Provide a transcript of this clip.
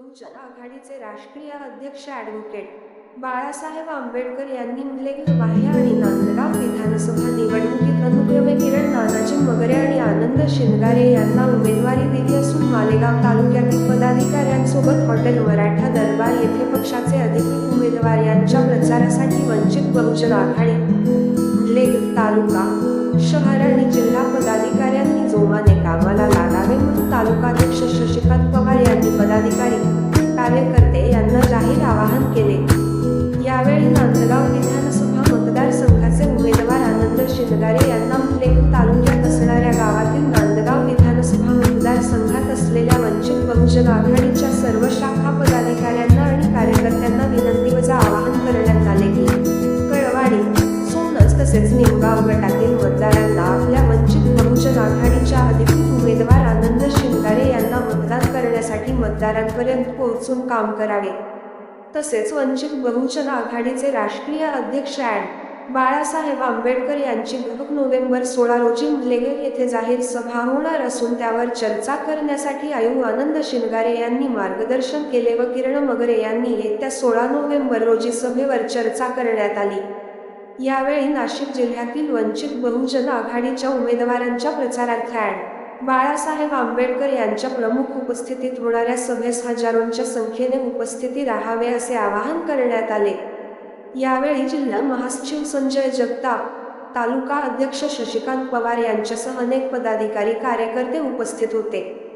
राष्ट्रीय अध्यक्ष ॲडव्होकेट बाळासाहेब आंबेडकर यांनी मुलेग बाह्य आणि नांदगाव विधानसभा निवडणुकीत अनुक्रमे किरण नानाजी मगरे आणि आनंद शिंगारे यांना उमेदवारी दिली असून मालेगाव तालुक्यातील पदाधिकाऱ्यांसोबत हॉटेल मराठा दरबार येथे पक्षाचे अधिकृत उमेदवार यांच्या प्रचारासाठी वंचित बहुजन आघाडी लेग तालुका शहर आणि जिल्हा पदाधिकाऱ्यांनी जोमाने कामाला लागावे म्हणून तालुकाध्यक्ष शशिकांत पदाधिकारी कार्यकर्ते यांना जाहीर आवाहन केले. यावेळी नांदगाव विधानसभा मतदारसंघाचे उमेदवार आनंद शिंदगारे यांना लेख तालुक्यात असणाऱ्या गावातील नांदगाव विधानसभा मतदारसंघात असलेल्या वंचित बहुजन आघाडीच्या सर्व शाखा पदाधिकाऱ्यांना आणि कार्यकर्त्यांना विनंती वजा आवाहन करण्यात आले. की कळवाडी सोनस तसेच निमगाव गटातील मतदारांना आपल्या वंचित बहुजन आघाडीच्या अधिक करण्यासाठी मतदारांपर्यंत पोहोचून काम करावे. तसेच वंचित बहुजन आघाडीचे राष्ट्रीय अध्यक्ष ॲड बाळासाहेब आंबेडकर यांची दहा नोव्हेंबर सोळा रोजी लेगे येथे जाहीर सभा होणार असून त्यावर चर्चा करण्यासाठी आयु आनंद शिंगारे यांनी मार्गदर्शन केले व किरण मगरे यांनी येत्या सोळा नोव्हेंबर रोजी सभेवर चर्चा करण्यात आली. यावेळी नाशिक जिल्ह्यातील वंचित बहुजन आघाडीच्या उमेदवारांच्या प्रचारार्थ अँड बाळासाहेब आंबेडकर यांच्या प्रमुख उपस्थितीत होणाऱ्या सभेस हजारोंच्या संख्येने उपस्थिती राहावे असे आवाहन करण्यात आले. यावेळी जिल्हा महासचिव संजय जगताप तालुका अध्यक्ष शशिकांत पवार यांच्यासह अनेक पदाधिकारी कार्यकर्ते उपस्थित होते.